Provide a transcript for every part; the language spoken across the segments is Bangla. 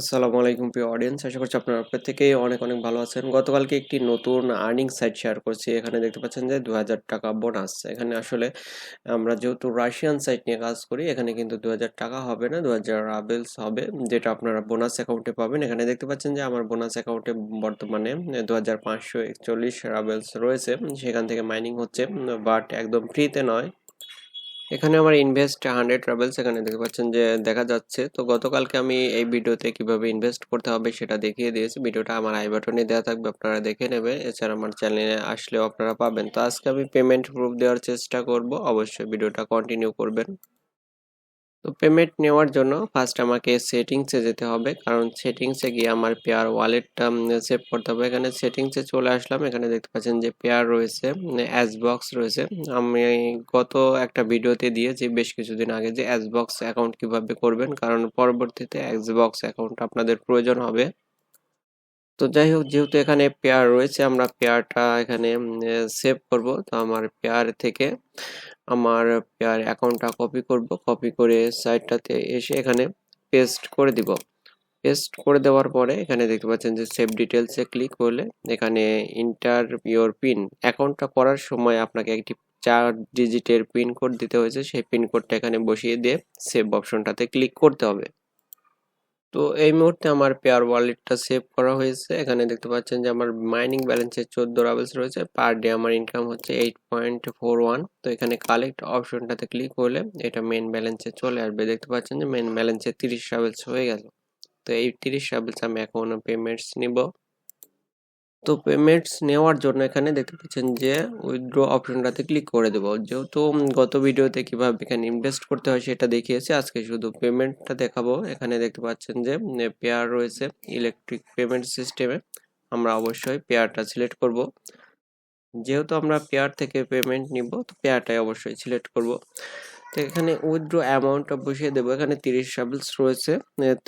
আসসালামু আলাইকুম প্রিয় অডিয়েন্স আশা করছি আপনারা প্রত্যেকেই অনেক অনেক ভালো আছেন। গতকালকে একটি নতুন আর্নিং সাইট শেয়ার করছি। এখানে দেখতে পাচ্ছেন যে দু হাজার টাকা বোনাস এখানে আসলে আমরা যেহেতু রাশিয়ান সাইট নিয়ে কাজ করি, এখানে কিন্তু দু হাজার টাকা হবে না দু হাজার রাবেলস হবে, যেটা আপনারা বোনাস অ্যাকাউন্টে পাবেন। এখানে দেখতে পাচ্ছেন যে আমার বোনাস অ্যাকাউন্টে বর্তমানে দু হাজার পাঁচশো একচল্লিশ রাবেলস রয়েছে। সেখান থেকে মাইনিং হচ্ছে বাট একদম ফ্রিতে নয়। এখানে আমার ইনভেস্ট হান্ড্রেড ট্রাভেলস এখানে দেখতে পাচ্ছেন যে দেখা যাচ্ছে। তো গতকালকে আমি এই ভিডিওতে কীভাবে ইনভেস্ট করতে হবে সেটা দেখিয়ে দিয়েছি। ভিডিওটা আমার আই বাটনে দেওয়া থাকবে, আপনারা দেখে নেবেন। এছাড়া আমার চ্যানেলে আসলেও আপনারা পাবেন। তো আজকে আমি পেমেন্ট প্রুফ দেওয়ার চেষ্টা করব। অবশ্যই ভিডিওটা কন্টিনিউ করবেন। তো পেমেন্ট নেওয়ার জন্য ফার্স্ট আমাকে সেটিংসে যেতে হবে। কারণ সেটিংসে গিয়ে আমার পেয়ার ওয়ালেটটা সেভ করতে হবে। এখানে সেটিংসে চলে আসলাম। এখানে দেখতে পাচ্ছেন যে পেয়ার রয়েছে অ্যাস বক্স রয়েছে। আমি গত একটা ভিডিওতে দিয়েছি, বেশ কিছুদিন আগে যে অ্যাস বক্স অ্যাকাউন্ট কীভাবে করবেন। কারণ পরবর্তীতে অ্যাস বক্স অ্যাকাউন্ট আপনাদের প্রয়োজন হবে। তো যাই হোক যেহেতু এখানে পেয়ার রয়েছে, আমরা পেয়ারটা এখানে সেভ করব। তো আমার পেয়ার থেকে আমার পেয়ার অ্যাকাউন্টটা কপি করব। কপি করে সাইটটাতে এসে এখানে পেস্ট করে দিব। পেস্ট করে দেওয়ার পরে এখানে দেখতে পাচ্ছেন যে সেভ ডিটেলসে ক্লিক করলে এখানে ইন্টার ইয়োর পিন অ্যাকাউন্টটা করার সময় আপনাকে একটি চার ডিজিটের পিন কোড দিতে হয়েছে। সেই পিন কোডটা এখানে বসিয়ে দিয়ে সেভ অপশনটাতে ক্লিক করতে হবে। তো এই মুহূর্তে আমার পেয়ার ওয়ালেটটা সেভ করা হয়েছে। এখানে দেখতে পাচ্ছেন যে আমার মাইনিং ব্যালেন্সে চোদ্দ রাবেলস রয়েছে। পার ডে আমার ইনকাম হচ্ছে এইট পয়েন্ট ফোর ওয়ান তো এখানে কালেক্ট অপশনটাতে ক্লিক করলে এটা মেন ব্যালেন্সে চলে আসবে। দেখতে পাচ্ছেন যে মেন ব্যালেন্সে তিরিশ রাবেলস হয়ে গেল। তো এই তিরিশ রাবেলস আমি এখন পেমেন্টস নিব। তো পেমেন্টস নেওয়ার জন্য এখানে দেখতে পাচ্ছেন যে উইথড্র অপশনটাতে ক্লিক করে দেবো। যেহেতু গত ভিডিওতে কীভাবে এখানে ইনভেস্ট করতে হয় সেটা দেখিয়েছি, আজকে শুধু পেমেন্টটা দেখাবো। এখানে দেখতে পাচ্ছেন যে পেয়ার রয়েছে ইলেকট্রিক পেমেন্ট সিস্টেমে আমরা অবশ্যই পেয়ারটা সিলেক্ট করব। যেহেতু আমরা পেয়ার থেকে পেমেন্ট নিব, তো পেয়ারটাই অবশ্যই সিলেক্ট করব। তো এখানে উইথড্র অ্যামাউন্টটা বসিয়ে দেবো। এখানে তিরিশ সাবলস রয়েছে।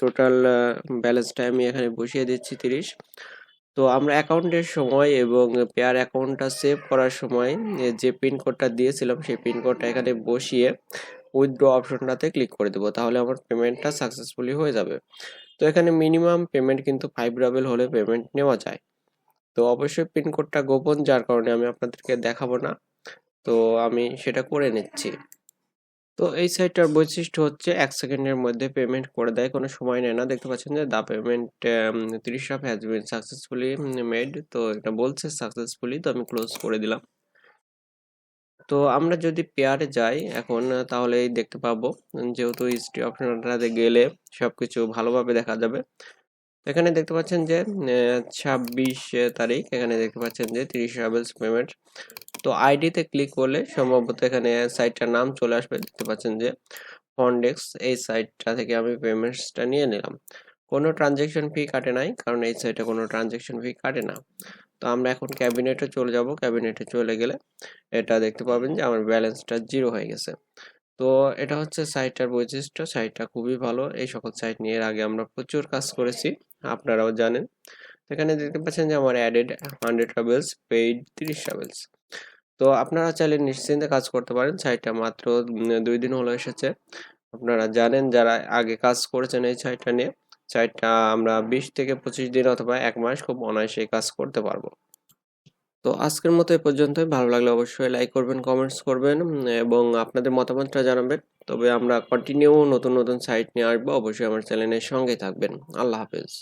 টোটাল ব্যালেন্সটা আমি এখানে বসিয়ে দিচ্ছি তিরিশ। তো আমরা অ্যাকাউন্টের সময় এবং পেয়ার অ্যাকাউন্টটা সেভ করার সময় যে পিন কোডটা দিয়েছিলাম সেই পিন কোডটা এখানে বসিয়ে উইথড্র অপশনটাতে ক্লিক করে দেবো, তাহলে আমার পেমেন্টটা সাকসেসফুলি হয়ে যাবে। তো এখানে মিনিমাম পেমেন্ট কিন্তু ফাইভ রাবেল হলে পেমেন্ট নেওয়া যায়। তো অবশ্যই পিন কোডটা গোপন, যার কারণে আমি আপনাদেরকে দেখাবো না। তো আমি সেটা করে নিচ্ছি। তো এই সাইটটার বৈশিষ্ট্য হচ্ছে এক সেকেন্ডের মধ্যে পেমেন্ট করে দেয়, কোনো সময় নেয় না। দেখতে পাচ্ছেন যে দা পেমেন্ট তিরিশ of has been successfully made তো এটা বলছে সাকসেসফুলি তো আমি ক্লোজ করে দিলাম। তো আমরা যদি পেয়ারে যাই, এখন তাহলে দেখতে পাবো যেহেতু হিস্ট্রি অপশনটাতে গেলে সব কিছু ভালোভাবে দেখা যাবে। এখানে দেখতে পাচ্ছেন যে ছাব্বিশ তারিখ, এখানে দেখতে পাচ্ছেন যে তিরিশ পেমেন্ট তো আইডিতে ক্লিক করলে সম্ভবত এখানে সাইটটার নাম চলে আসবে। দেখতে পাচ্ছেন যে ফন্ডেক্স এই সাইটটা থেকে আমি পেমেন্টসটা নিয়ে নিলাম। কোনো ট্রানজেকশন ফি কাটে নাই, কারণ এই সাইটে কোনো ট্রানজেকশন ফি কাটে না। তো আমরা এখন ক্যাবিনেটে চলে যাব। ক্যাবিনেটে চলে গেলে এটা দেখতে পাবেন যে আমার ব্যালেন্সটা জিরো হয়ে গেছে। তো এটা হচ্ছে সাইটটার বৈশিষ্ট্য। সাইটটা খুবই ভালো। এই সকল সাইট নিয়ে এর আগে আমরা প্রচুর কাজ করেছি, আপনারাও জানেন। এখানে দেখতে পাচ্ছেন যে আমার অ্যাডেড হান্ড্রেড ট্রাভেলস পেইড তিরিশ ট্রাভেলস তো আপনারা চাইলে নিশ্চিন্তে কাজ করতে পারেন। সাইটটা মাত্র দুই দিন হলো এসেছে। আপনারা জানেন যারা আগে কাজ করেছেন এই সাইটটা নিয়ে সাইটটা আমরা বিশ থেকে পঁচিশ দিন অথবা এক মাস খুব অনায়াসে কাজ করতে পারব। তো আজকের মতো এ পর্যন্তই। ভালো লাগলে অবশ্যই লাইক করবেন কমেন্টস করবেন এবং আপনাদের মতামতটা জানাবেন। তবে আমরা কন্টিনিউ নতুন নতুন সাইট নিয়ে আসব। অবশ্যই আমার চ্যানেলের সঙ্গে থাকবেন। আল্লাহ হাফেজ।